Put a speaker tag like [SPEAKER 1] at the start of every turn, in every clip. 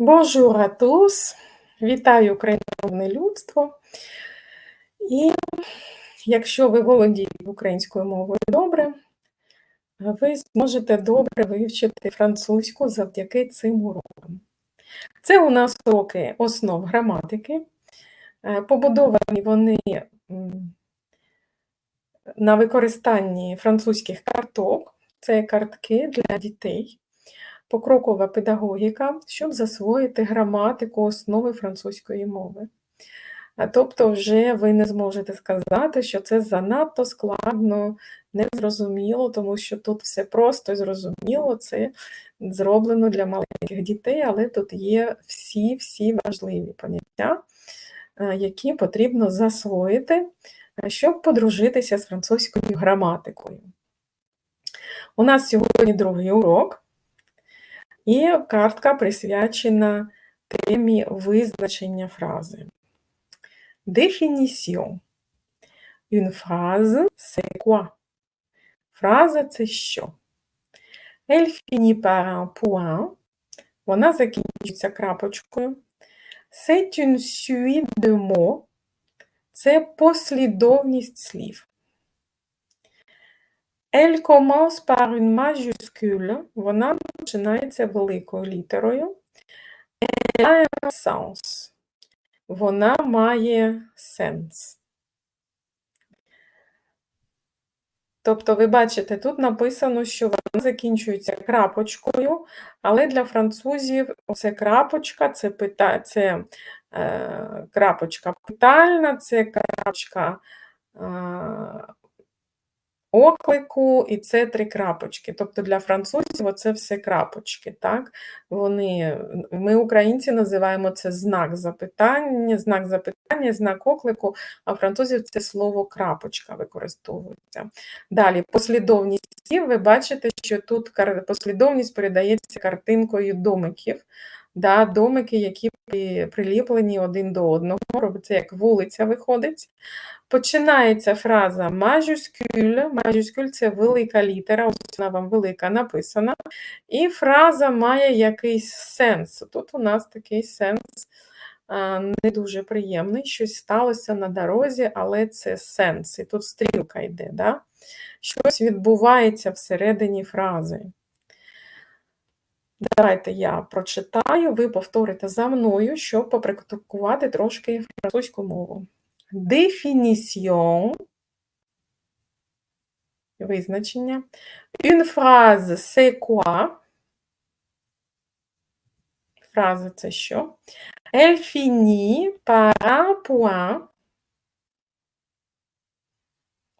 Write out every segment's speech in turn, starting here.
[SPEAKER 1] Bonjour à tous! Вітаю україномовне людство. І якщо ви володієте українською мовою добре, ви зможете добре вивчити французьку завдяки цим урокам. Це у нас уроки основ граматики. Е, побудовані вони на використанні французьких карток, це картки для дітей покрокова педагогіка, щоб засвоїти граматику основи французької мови. Тобто, вже ви не зможете сказати, що це занадто складно, незрозуміло, тому що тут все просто і зрозуміло, це зроблено для маленьких дітей, але тут є всі-всі важливі поняття, які потрібно засвоїти, щоб подружитися з французькою граматикою. У нас сьогодні другий урок. І картка присвячена темі визначення фрази. Définition. Une phrase, c'est quoi? Фраза це що? Elle finit par un point. Вона закінчується крапочкою. C'est une suite de mots. Це послідовність слів. Elle commence par une majuscule, вона починається великою літерою. Elle a un sens. Вона має сенс. Тобто, ви бачите, тут написано, що вона закінчується крапочкою, але для французів це крапочка, це пита, це е, крапочка питальна, це крапочка е, оклику, і це три крапочки. Тобто для французів це все крапочки. так? Вони, Ми, українці, називаємо це знак запитання, знак запитання, знак оклику, а французів це слово крапочка використовується. Далі, послідовність слів, ви бачите, що тут послідовність передається картинкою домиків. Да, Домики, які приліплені один до одного, робиться як вулиця виходить. Починається фраза мажускюль. Мажускюль це велика літера, ось вона вам велика написана. І фраза має якийсь сенс. Тут у нас такий сенс не дуже приємний. Щось сталося на дорозі, але це сенс. І тут стрілка йде. Да? Щось відбувається всередині фрази. Давайте я прочитаю, ви повторите за мною, щоб попрактикувати трошки французьку мову. Définition. Визначення. Une phrase, c'est quoi? Фраза це що? Elle finit par un point.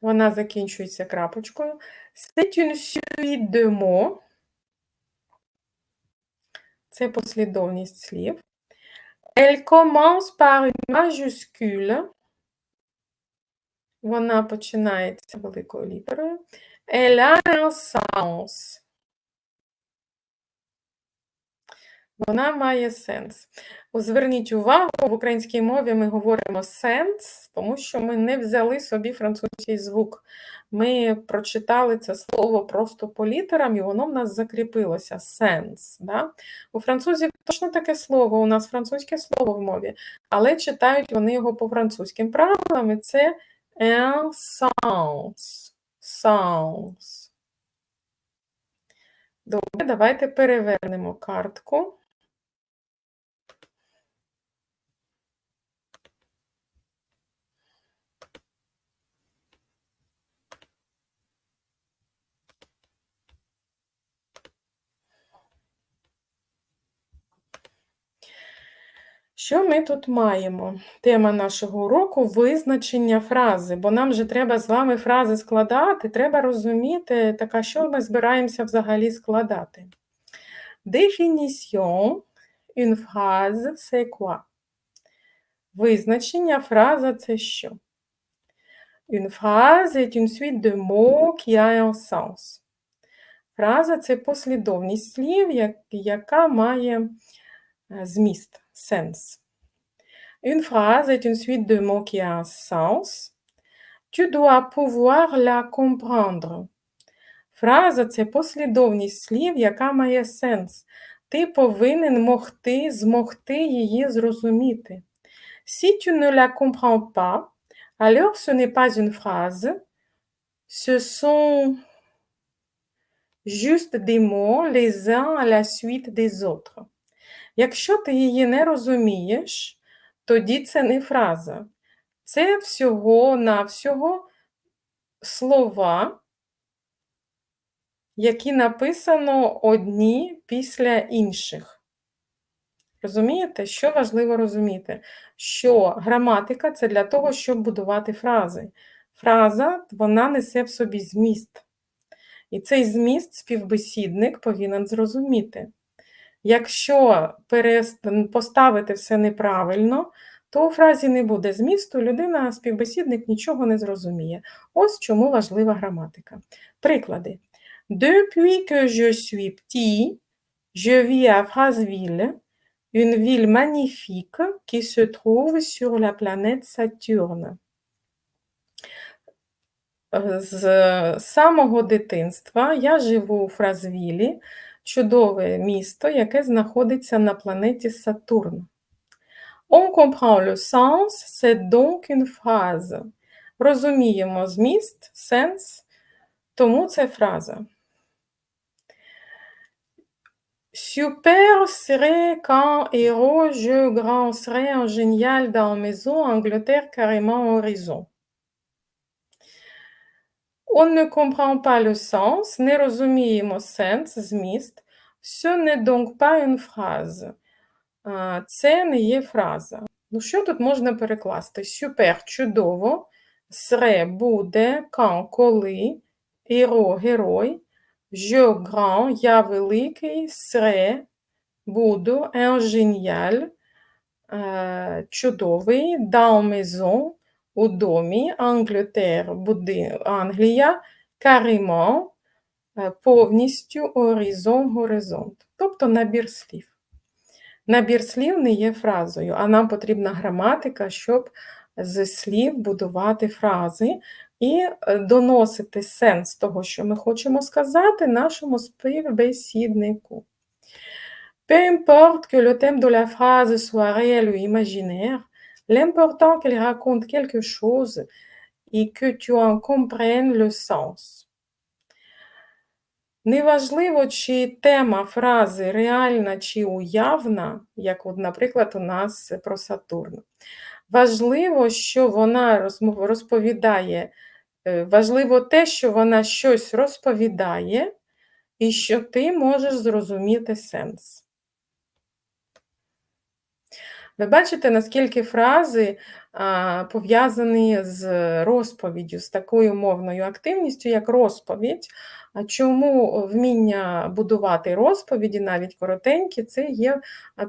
[SPEAKER 1] Вона закінчується крапочкою. C'est une suite de mots. Це послідовність слів. Elle commence par une majuscule. Вона починається великою літерою. Elle a un sens. Вона має сенс. Зверніть увагу, в українській мові ми говоримо сенс, тому що ми не взяли собі французький звук. Ми прочитали це слово просто по літерам, і воно в нас закріпилося сенс. Да? У французів точно таке слово, у нас французьке слово в мові, але читають вони його по французьким правилам, і це un sens. Sens. Добре, давайте перевернемо картку. Що ми тут маємо? Тема нашого уроку визначення фрази, бо нам же треба з вами фрази складати, треба розуміти, така, що ми збираємося взагалі складати. Définition, une phrase, c'est quoi? Визначення фраза це що? Une phrase est une suite de mots qui a un sens. Фраза це послідовність слів, яка має зміст. sens. Une phrase est une suite de mots qui a un sens. Tu dois pouvoir la comprendre. Фраза це послідовність слів, яка має сенс. Ти повинен могти, змогти її зрозуміти. Si tu ne la comprends pas, alors ce n'est pas une phrase, ce sont juste des mots les uns à la suite des autres. Якщо ти її не розумієш, тоді це не фраза. Це всього-навсього слова, які написано одні після інших. Розумієте, що важливо розуміти? Що граматика це для того, щоб будувати фрази. Фраза вона несе в собі зміст. І цей зміст співбесідник повинен зрозуміти. Якщо поставити все неправильно, то у фразі не буде змісту, людина, співбесідник нічого не зрозуміє. Ось чому важлива граматика. Приклади. Depuis que je suis petit, je vis à Frasville, une ville magnifique qui se trouve sur la planète Saturne. З самого дитинства я живу у Фразвілі, чудове місто, яке знаходиться на планеті Сатурн. On comprend le sens, c'est donc une phrase. Розуміємо зміст, сенс, тому це фраза. Super serait quand héros, je grand serait un génial dans maison, Angleterre carrément horizon. On ne comprend pas le sens, не розуміємо сенс, зміст. Ce n'est donc pas une phrase. Це не є фраза. Ну, що тут можна перекласти? Супер чудово, сре буде, quand, коли, héros, герой, je grand, я великий, serai, буду, un génial, чудовий, dans maison, у домі, Angleterre, буди, Англія, carrément, повністю, horizon, горизонт. Тобто набір слів. Набір слів не є фразою, а нам потрібна граматика, щоб з слів будувати фрази і доносити сенс того, що ми хочемо сказати, нашому співбесіднику. Peu importe que le thème de la phrase soit réel ou imaginaire, l'important qu'elle raconte quelque chose et que tu en comprennes le sens. Неважливо, чи тема фрази реальна чи уявна, як, наприклад, у нас про Сатурн. Важливо, що вона розповідає, важливо те, що вона щось розповідає, і що ти можеш зрозуміти сенс. Ви бачите, наскільки фрази пов'язані з розповіддю, з такою мовною активністю, як розповідь. А чому вміння будувати розповіді, навіть коротенькі, це є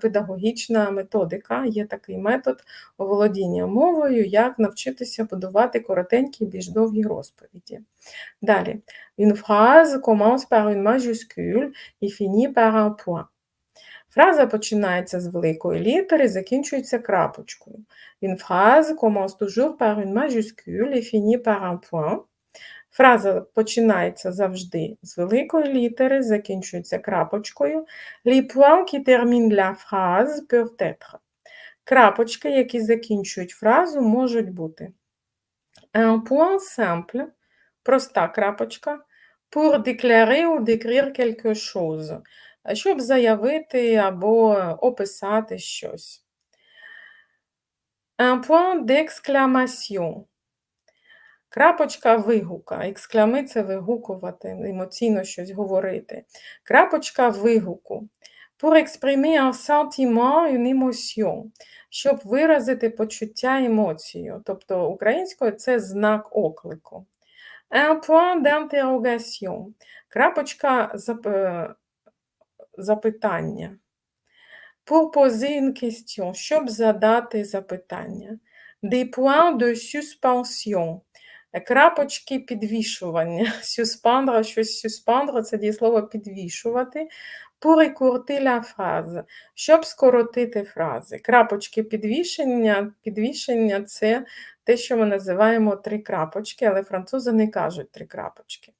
[SPEAKER 1] педагогічна методика, є такий метод володіння мовою, як навчитися будувати коротенькі, більш довгі розповіді. Далі, une phrase commence par une majuscule et finit par un point. Фраза починається з великої літери, закінчується крапочкою. Une phrase commence toujours par une majuscule et finit par un point. Фраза починається завжди з великої літери, закінчується крапочкою. Les points qui terminent la phrase peuvent être. Крапочки, які закінчують фразу, можуть бути. Un point simple, проста крапочка, pour déclarer ou décrire quelque chose щоб заявити або описати щось. Un point d'exclamation. Крапочка вигука. Ексклами це вигукувати, емоційно щось говорити. Крапочка вигуку. Pour exprimer un sentiment, une émotion. Щоб виразити почуття емоцію. Тобто українською це знак оклику. Un point d'interrogation. Крапочка запитання. Pour щоб задати запитання. Des points de suspension. Крапочки підвішування. Suspendre, щось suspendre – це дієслово підвішувати. Pour écourter la щоб скоротити фрази. Крапочки підвішення. Підвішення – це те, що ми називаємо три крапочки, але французи не кажуть три крапочки.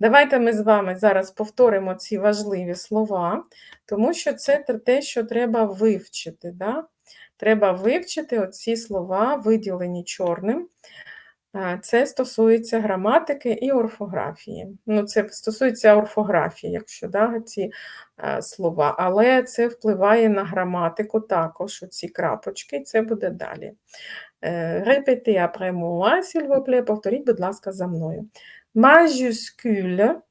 [SPEAKER 1] Давайте ми з вами зараз повторимо ці важливі слова, тому що це те, що треба вивчити. Да? Треба вивчити оці слова, виділені чорним. Це стосується граматики і орфографії. Ну, Це стосується орфографії, якщо да, ці е, слова, але це впливає на граматику також, ці крапочки, це буде далі. Репети après moi, s'il повторіть, будь ласка, за мною. Majuscule.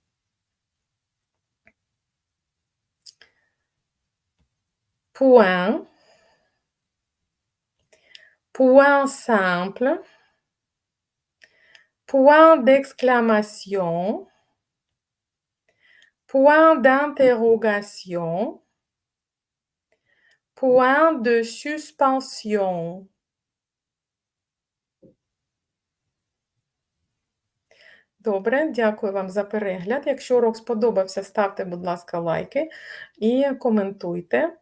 [SPEAKER 1] Point. Point simple. Point d'exclamation. Point d'interrogation. Point de suspension. Добре, дякую вам за перегляд. Якщо урок сподобався, ставте, будь ласка, лайки і коментуйте.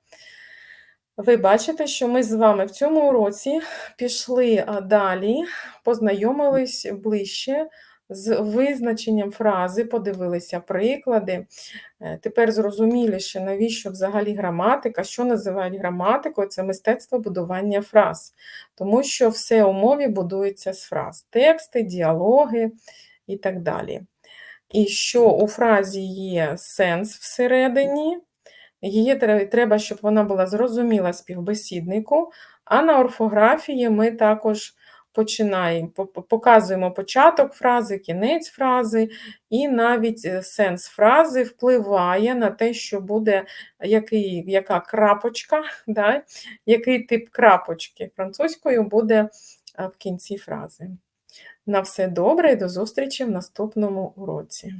[SPEAKER 1] Ви бачите, що ми з вами в цьому уроці пішли далі, познайомились ближче з визначенням фрази, подивилися приклади. Е, тепер зрозуміліше, навіщо взагалі граматика, що називають граматикою, це мистецтво будування фраз, тому що все у мові будується з фраз, тексти, діалоги і так далі. І що у фразі є сенс всередині, її треба, щоб вона була зрозуміла співбесіднику, а на орфографії ми також починаємо, показуємо початок фрази, кінець фрази, і навіть е, сенс фрази впливає на те, що буде який, яка крапочка, да, який тип крапочки французькою буде в кінці фрази. На все добре і до зустрічі в наступному уроці.